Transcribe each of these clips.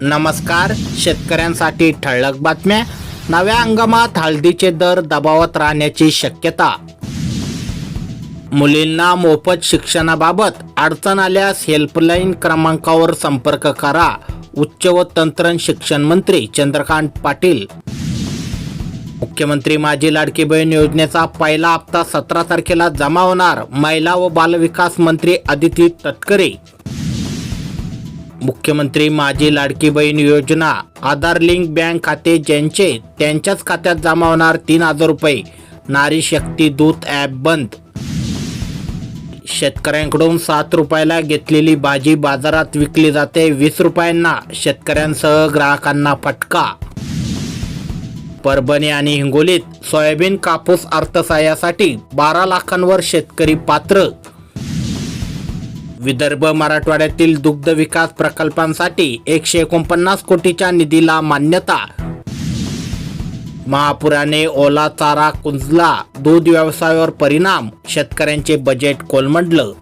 नमस्कार शेतकऱ्यांसाठी ठळक बातम्या. नव्या हंगामात हळदीचे दर दबावत राहण्याची शक्यता. मुलींना मोफत शिक्षणाबाबत अडचण आल्यास हेल्पलाईन क्रमांकावर संपर्क करा. उच्च व तंत्रण शिक्षण मंत्री चंद्रकांत पाटील. मुख्यमंत्री माझी लाडकी बहीण योजनेचा पहिला हप्ता सतरा तारखेला जमा होणार. महिला व बालविकास मंत्री आदिती तटकरे. मुख्यमंत्री माझी लाडकी बहीण योजना आधार लिंक बँक खाते ज्यांचे त्यांच्याच खात्यात जमा होणार तीन हजार रुपये. नारी शक्ती दूत ॲप बंद. शेतकऱ्यांकडून सात रुपयाला घेतलेली भाजी बाजारात विकली जाते. वीस रुपयांना शेतकऱ्यांसह ग्राहकांना फटका. परभणी आणि हिंगोलीत सोयाबीन कापूस अर्थसहाय्यासाठी बारा लाखांवर शेतकरी पात्र विदर्भ मराठवाड्यातील दुग्ध विकास प्रकल्पांसाठी एकशे एकोणपन्नास कोटीच्या निधीला मान्यता. महापुराने ओला चारा कुंजला दूध व्यवसायावर परिणाम शेतकऱ्यांचे बजेट कोलमडलं.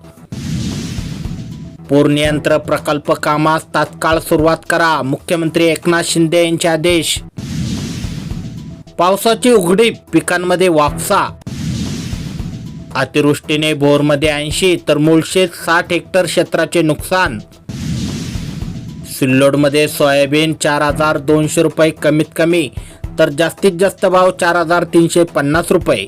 पूर्णयंत्र प्रकल्प कामास तात्काळ सुरुवात करा मुख्यमंत्री एकनाथ शिंदे यांचे आदेश. पावसाची उघडीप पिकांमध्ये वापसा. अतिवृष्टीने भोरमध्ये ऐंशी तर मुळशे साठ हेक्टर क्षेत्राचे नुकसान. सिल्लोडमध्ये सोयाबीन चार हजार दोनशे रुपये कमीत कमी तर जास्तीत जास्त भाव चार हजार तीनशे पन्नास रुपये.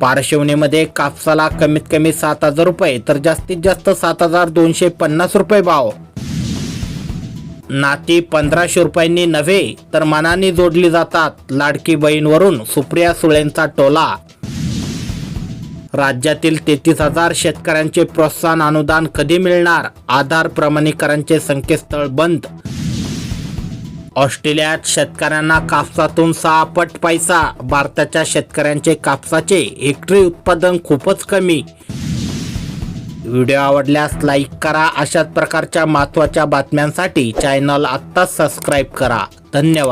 पारशिवणीमध्ये कापसाला कमीत कमी सात हजार रुपये तर जास्तीत जास्त सात हजार दोनशे पन्नास रुपये भाव. नाती पंधराशे रुपयांनी नव्हे तर मनाने जोडली जातात लाडकी बहीणवरून सुप्रिया सुळेंचा टोला. राज्यातील तेहतीस हजार शेतकऱ्यांचे प्रोत्साहन अनुदान कधी मिळणार? आधार प्रमाणीकरांचे संकेतस्थळ बंद. ऑस्ट्रेलियात शेतकऱ्यांना कापसातून सहा पट पैसा भारताच्या शेतकऱ्यांचे कापसाचे हेक्टरी उत्पादन खूपच कमी. व्हिडिओ आवडल्यास लाईक करा अशाच प्रकारच्या महत्त्वाच्या बातम्यांसाठी चॅनल आत्ताच सबस्क्राईब करा. धन्यवाद.